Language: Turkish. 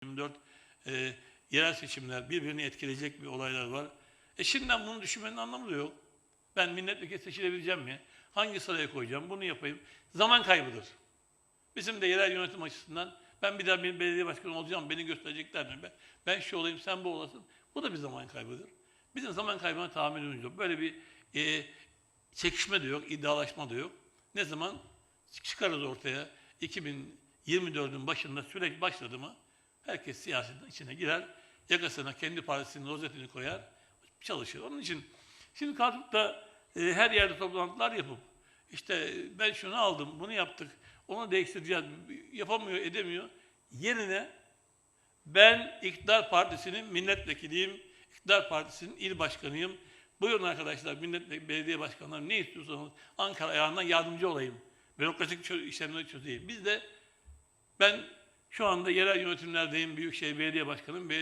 2024 e, yerel seçimler birbirini etkileyecek bir olaylar var. E şimdiden bunu düşünmenin anlamı da yok. Ben milletvekili seçilebileceğim mi? Hangi sıraya koyacağım? Bunu yapayım. Zaman kaybıdır. Bizim de yerel yönetim açısından ben bir daha bir belediye başkanı olacağım, beni gösterecekler mi? Ben, ben şu olayım, sen bu olasın. Bu da bir zaman kaybıdır. Bizim zaman kaybına tahammülümüz yok. Böyle bir e, çekişme de yok, iddialaşma da yok. Ne zaman çıkarız ortaya 2024'ün başında süreç başladı mı herkes siyasetin içine girer, yakasına kendi partisinin rozetini koyar, çalışır. Onun için şimdi kalkıp e, her yerde toplantılar yapıp işte ben şunu aldım, bunu yaptık, onu değiştireceğiz, yapamıyor, edemiyor. Yerine ben iktidar partisinin milletvekiliyim, iktidar partisinin il başkanıyım. Buyurun arkadaşlar millet belediye başkanları ne istiyorsanız Ankara ayağından yardımcı olayım. Bürokratik çö- işlemleri çözeyim. Biz de ben şu anda yerel yönetimlerdeyim, Büyükşehir Belediye Başkanıyım. Belediye